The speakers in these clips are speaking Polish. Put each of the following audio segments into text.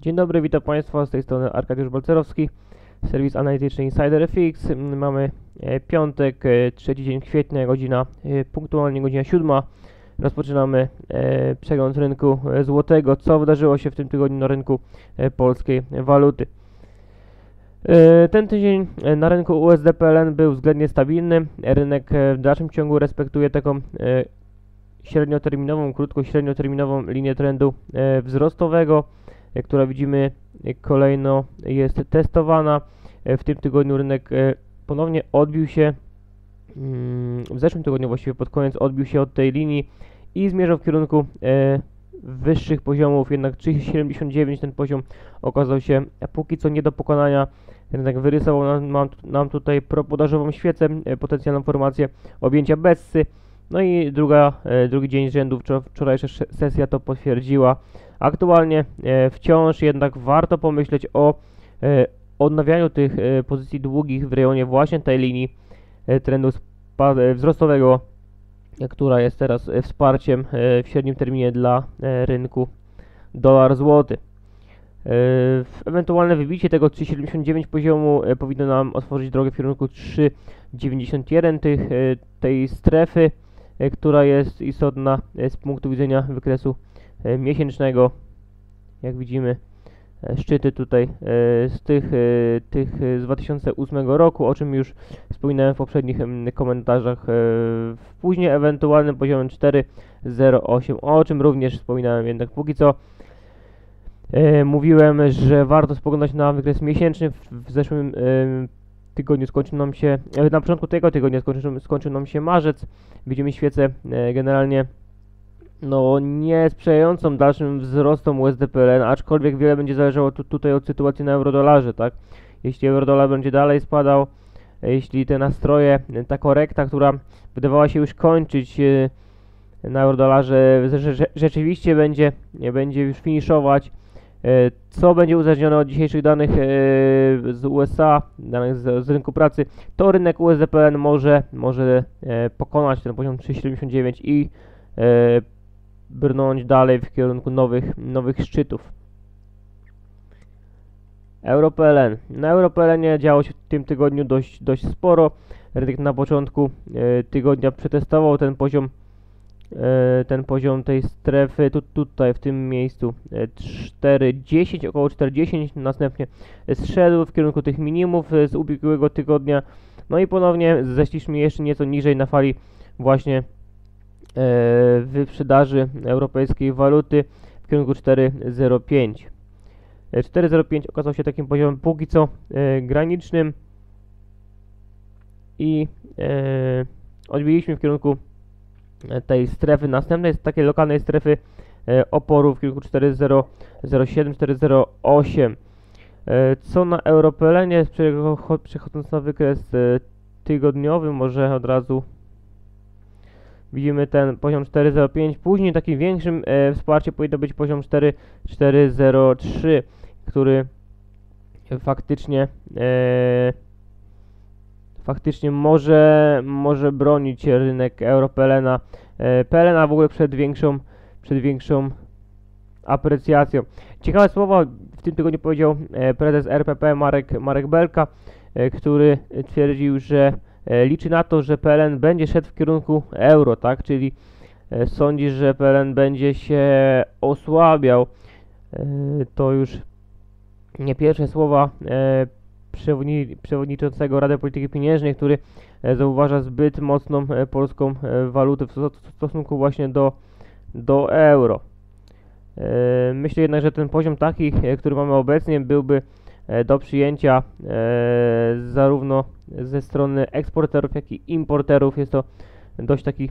Dzień dobry, witam Państwa, z tej strony Arkadiusz Balcerowski, serwis analityczny Insider FX. Mamy e, piątek, e, trzeci dzień kwietnia, godzina, e, punktualnie godzina siódma. Rozpoczynamy przegląd rynku złotego, co wydarzyło się w tym tygodniu na rynku polskiej waluty. Ten tydzień na rynku USD-PLN był względnie stabilny. Rynek w dalszym ciągu respektuje taką średnioterminową, krótko-średnioterminową linię trendu wzrostowego, która widzimy e, kolejno jest testowana. E, W tym tygodniu rynek e, ponownie odbił się, mm, w zeszłym tygodniu właściwie pod koniec odbił się od tej linii i zmierzał w kierunku e, wyższych poziomów, jednak 3,79 ten poziom okazał się póki co nie do pokonania. Rynek wyrysował nam, nam, tutaj propodażową świecę, e, potencjalną formację objęcia Bessy. No i druga, e, drugi dzień z rzędu, wczor- wczorajsza sesja to potwierdziła. Aktualnie e, wciąż jednak warto pomyśleć o e, odnawianiu tych pozycji długich w rejonie właśnie tej linii trendu wzrostowego, która jest teraz wsparciem w średnim terminie dla rynku dolar-złoty. Ewentualne wybicie tego 3,79 poziomu powinno nam otworzyć drogę w kierunku 3,91 tych, e, tej strefy, która jest istotna e, z punktu widzenia wykresu e, miesięcznego. Jak widzimy, e, szczyty tutaj e, z tych, e, tych e, z 2008 roku, o czym już wspominałem w poprzednich komentarzach. e, w Później ewentualnym poziomem 4,08, o czym również wspominałem, jednak póki co e, mówiłem, że warto spoglądać na wykres miesięczny. W, zeszłym tygodniu skończył nam się, e, na początku tego tygodnia skończył, skończył nam się marzec. Widzimy świecę e, generalnie no nie sprzyjającą dalszym wzrostom USD-PLN, aczkolwiek wiele będzie zależało tu, tutaj od sytuacji na eurodolarze, tak? Jeśli eurodolar będzie dalej spadał, e, jeśli te nastroje, ta korekta, która wydawała się już kończyć na eurodolarze, rzeczywiście będzie, będzie już finiszować, co będzie uzależnione od dzisiejszych danych e, z USA, danych z, z rynku pracy, to rynek USD-PLN może, może e, pokonać ten poziom 3,79 i e, brnąć dalej w kierunku nowych, nowych szczytów. EuroPLN. Na EuroPLN działo się w tym tygodniu dość, dość sporo. Rynek na początku e, tygodnia przetestował ten poziom e, ten poziom tej strefy tu, tutaj w tym miejscu e, 4,10 około 4,10 następnie zszedł w kierunku tych minimów e, z ubiegłego tygodnia no i ponownie zeszliśmy jeszcze nieco niżej na fali właśnie e, wyprzedaży europejskiej waluty w kierunku 4,05. E, 4,05 okazał się takim poziomem póki co e, granicznym i e, odbiliśmy w kierunku e, tej strefy następnej, z takiej lokalnej strefy oporu w kierunku 4,007, 4,08. E, co na Europelenie, przecho- przechodząc na wykres e, tygodniowy, może od razu widzimy ten poziom 4,05. Później takim większym e, wsparciem powinno być poziom 4, 4,03, który faktycznie e, faktycznie może, może bronić rynek Europelena e, Pelena w ogóle przed większą przed większą aprecjacją. Ciekawe słowa w tym tygodniu powiedział e, prezes RPP Marek, Marek Belka, e, który twierdził, że liczy na to, że PLN będzie szedł w kierunku euro, tak? Czyli sądzi, że PLN będzie się osłabiał. To już nie pierwsze słowa przewodni, przewodniczącego Rady Polityki Pieniężnej, który e, zauważa zbyt mocną e, polską e, walutę w sto- w stosunku właśnie do, do euro. Myślę jednak, że ten poziom taki, który mamy obecnie, byłby do przyjęcia zarówno ze strony eksporterów, jak i importerów. Jest to dość taki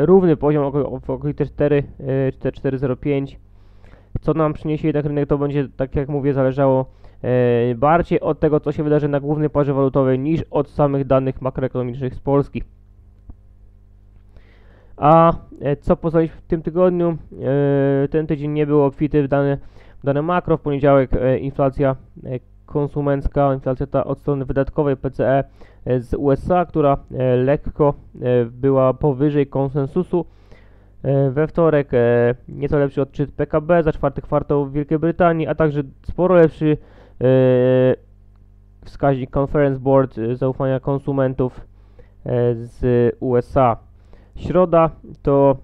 równy poziom, oko- w okolicy 4, e, 4,405. Co nam przyniesie jednak rynek, to będzie, tak jak mówię, zależało bardziej od tego, co się wydarzy na głównej parze walutowej, niż od samych danych makroekonomicznych z Polski. A e, co pozwolić w tym tygodniu? E, ten tydzień nie był obfity w dane, w dane makro. W poniedziałek e, inflacja e, konsumencka, inflacja ta od strony wydatkowej PCE e, z USA, która e, lekko e, była powyżej konsensusu. E, we wtorek e, nieco lepszy odczyt PKB za czwarty kwartał w Wielkiej Brytanii, a także sporo lepszy e, wskaźnik Conference Board e, zaufania konsumentów e, z USA. Środa to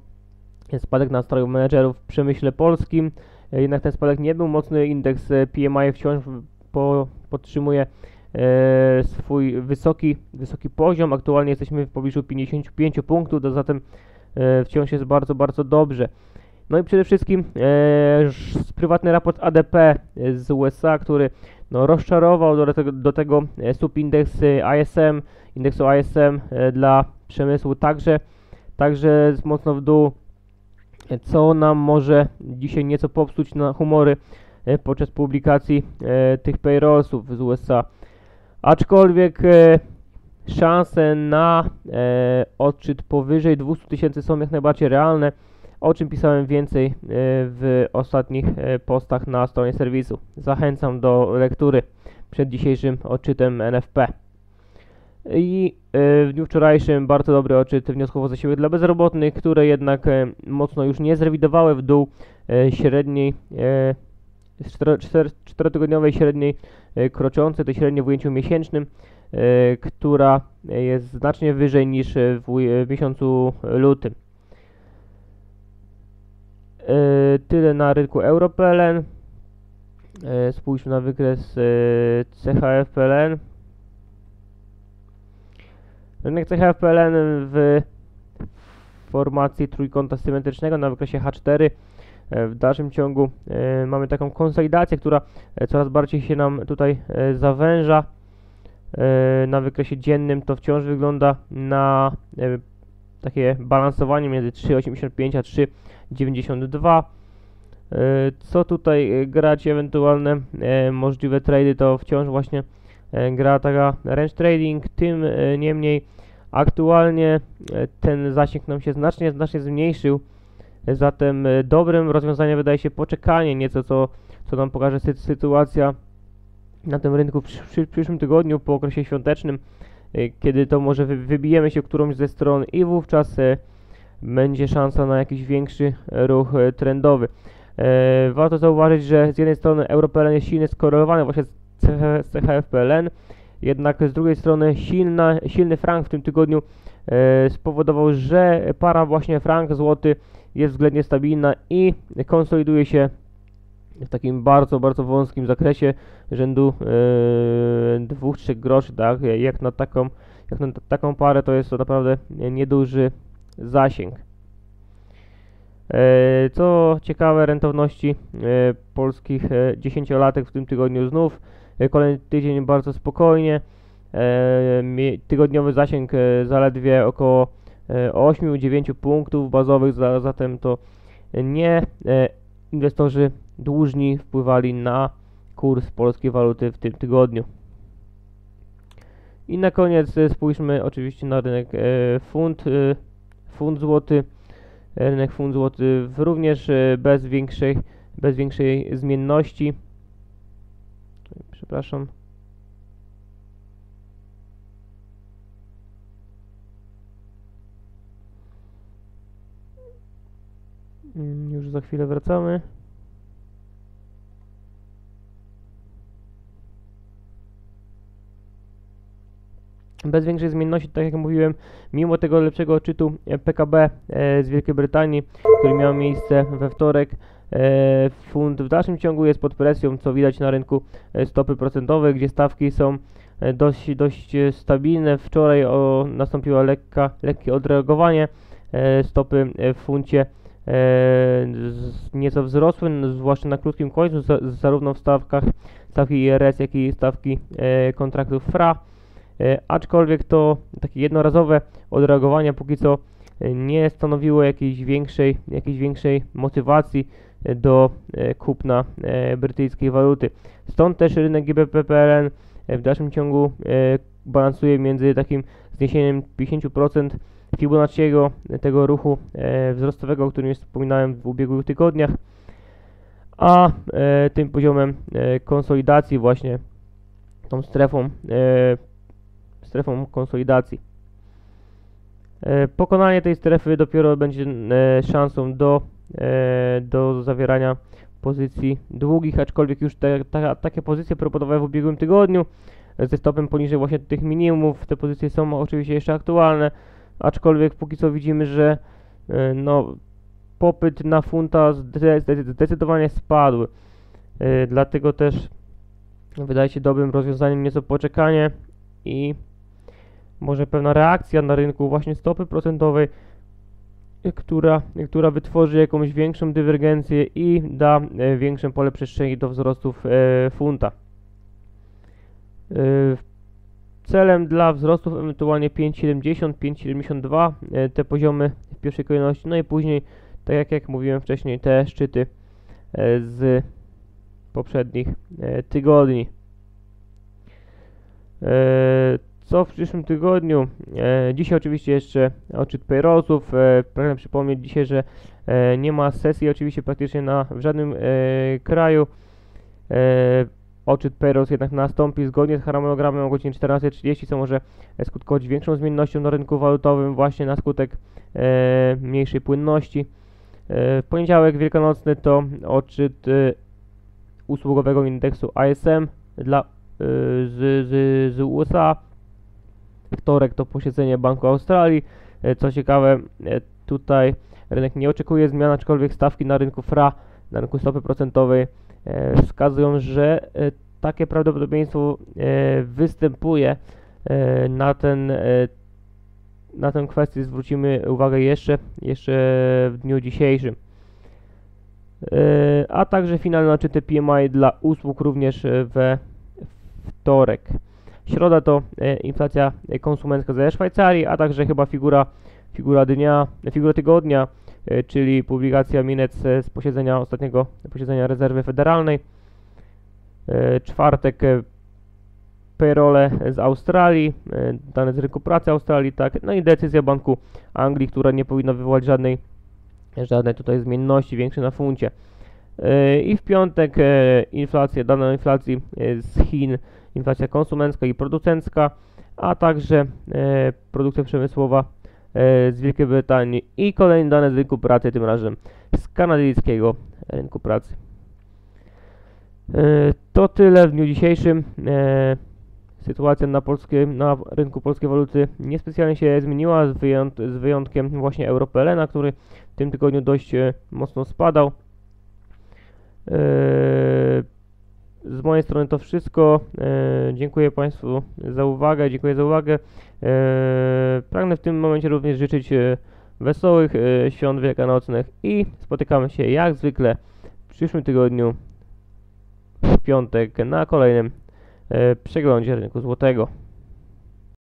spadek nastrojów menedżerów w przemyśle polskim, e, jednak ten spadek nie był mocny, indeks PMI wciąż po, podtrzymuje swój wysoki, wysoki poziom. Aktualnie jesteśmy w pobliżu 55 punktów, to zatem wciąż jest bardzo, bardzo dobrze. No i przede wszystkim e, prywatny raport ADP z USA, który no, rozczarował do tego, do tego e, subindeks ISM, indeksu ISM e, dla przemysłu także, także mocno w dół, e, co nam może dzisiaj nieco popsuć na humory podczas publikacji e, tych payrollsów z USA. Aczkolwiek e, szanse na e, odczyt powyżej 200 tysięcy są jak najbardziej realne, o czym pisałem więcej e, w ostatnich e, postach na stronie serwisu. Zachęcam do lektury przed dzisiejszym odczytem NFP. I e, w dniu wczorajszym bardzo dobry odczyt wnioskowo zasiłek dla bezrobotnych, które jednak mocno już nie zrewidowały w dół średniej, e, z cztero- czter- czterotygodniowej średniej kroczącej, tej średniej w ujęciu miesięcznym, która jest znacznie wyżej niż w miesiącu lutym. E, tyle na rynku EuroPLN. E, spójrzmy na wykres e, CHFPLN. Rynek CHFPLN w formacji trójkąta symetrycznego na wykresie H4 w dalszym ciągu mamy taką konsolidację, która coraz bardziej się nam tutaj zawęża. Na wykresie dziennym to wciąż wygląda na takie balansowanie między 3,85 a 3 92. E, co tutaj e, grać, ewentualne e, możliwe trady, to wciąż właśnie gra taka range trading, tym niemniej aktualnie ten zasięg nam się znacznie, znacznie zmniejszył, zatem dobrym rozwiązaniem wydaje się poczekanie nieco, co, co nam pokaże sy sytuacja na tym rynku w przy przyszłym tygodniu po okresie świątecznym, kiedy to może wybijemy się którąś ze stron i wówczas będzie szansa na jakiś większy ruch e, trendowy. E, warto zauważyć, że z jednej strony EuroPLN jest silnie skorelowany właśnie z, CH, z CHF-PLN, jednak z drugiej strony silna, silny frank w tym tygodniu e, spowodował, że para właśnie frank-złoty jest względnie stabilna i konsoliduje się w takim bardzo, bardzo wąskim zakresie rzędu e, 2-3 groszy, tak, jak na taką, jak na taką parę to jest to naprawdę nieduży zasięg. E, Co ciekawe, rentowności e, polskich e, dziesięciolatek w tym tygodniu znów. Kolejny tydzień bardzo spokojnie. Tygodniowy zasięg zaledwie około e, 8-9 punktów bazowych, za- zatem to nie inwestorzy dłużni wpływali na kurs polskiej waluty w tym tygodniu. I na koniec spójrzmy oczywiście na rynek funt, funt złoty. Rynek funt złoty również e, bez większej, bez większej zmienności. Przepraszam. Mm, Już za chwilę wracamy. Bez większej zmienności, tak jak mówiłem, mimo tego lepszego odczytu e, PKB e, z Wielkiej Brytanii, który miał miejsce we wtorek, e, funt w dalszym ciągu jest pod presją, co widać na rynku stopy procentowe, gdzie stawki są dość, dość stabilne. Wczoraj o, nastąpiło lekka, lekkie odreagowanie, stopy w funcie nieco wzrosły, zwłaszcza na krótkim końcu, za, zarówno w stawkach stawki IRS, jak i stawki kontraktów FRA. E, aczkolwiek to takie jednorazowe odreagowania póki co e, nie stanowiło jakiejś większej, jakiejś większej motywacji e, do kupna brytyjskiej waluty. Stąd też rynek GBP PLN e, w dalszym ciągu balansuje między takim zniesieniem 50% Fibonacciego tego ruchu wzrostowego, o którym wspominałem w ubiegłych tygodniach, a tym poziomem konsolidacji właśnie tą strefą strefą konsolidacji. E, Pokonanie tej strefy dopiero będzie e, szansą do, e, do zawierania pozycji długich, aczkolwiek już te, ta, takie pozycje proponowane w ubiegłym tygodniu ze stopem poniżej właśnie tych minimumów. Te pozycje są oczywiście jeszcze aktualne, aczkolwiek póki co widzimy, że no, popyt na funta zde- zde- zdecydowanie spadł. Dlatego też wydaje się dobrym rozwiązaniem nieco poczekanie i może pewna reakcja na rynku właśnie stopy procentowej, która, która wytworzy jakąś większą dywergencję i da e, większe pole przestrzeni do wzrostów e, funta. E, celem dla wzrostów ewentualnie 5,70, 5,72 e, te poziomy w pierwszej kolejności, no i później, tak jak, jak mówiłem wcześniej, te szczyty z poprzednich tygodni. Co w przyszłym tygodniu? E, dzisiaj oczywiście jeszcze odczyt payrollsów. E, pragnę przypomnieć dzisiaj, że e, nie ma sesji oczywiście praktycznie na, w żadnym e, kraju. E, odczyt payrolls jednak nastąpi zgodnie z harmonogramem o godzinie 14.30, co może e, skutkować większą zmiennością na rynku walutowym właśnie na skutek e, mniejszej płynności. E, poniedziałek wielkanocny to odczyt e, usługowego indeksu ISM dla, e, z, z, z USA. Wtorek to posiedzenie Banku Australii. E, Co ciekawe, e, tutaj rynek nie oczekuje zmian, aczkolwiek stawki na rynku FRA, na rynku stopy procentowej e, wskazują, że takie prawdopodobieństwo występuje na ten na tę kwestię zwrócimy uwagę jeszcze, jeszcze w dniu dzisiejszym. A także finalne odczyty PMI dla usług również we wtorek. Środa to e, inflacja konsumencka ze Szwajcarii, a także chyba figura, figura dnia, figura tygodnia, e, czyli publikacja Minec z posiedzenia ostatniego posiedzenia rezerwy federalnej. E, Czwartek e, payrole z Australii, dane z rynku pracy Australii, tak, no i decyzja Banku Anglii, która nie powinna wywołać żadnej, żadnej tutaj zmienności większej na funcie. I w piątek inflacja, dane o inflacji z Chin, inflacja konsumencka i producencka, a także e, produkcja przemysłowa e, z Wielkiej Brytanii i kolejne dane z rynku pracy, tym razem z kanadyjskiego rynku pracy. E, To tyle w dniu dzisiejszym. Sytuacja na, polskie, na rynku polskiej waluty niespecjalnie się zmieniła, z, wyjąt, z wyjątkiem właśnie Europelena, który w tym tygodniu dość mocno spadał. Z mojej strony to wszystko. E, Dziękuję Państwu za uwagę. Dziękuję za uwagę. E, Pragnę w tym momencie również życzyć e, wesołych e, świąt wielkanocnych i spotykamy się jak zwykle w przyszłym tygodniu w piątek na kolejnym e, przeglądzie rynku złotego.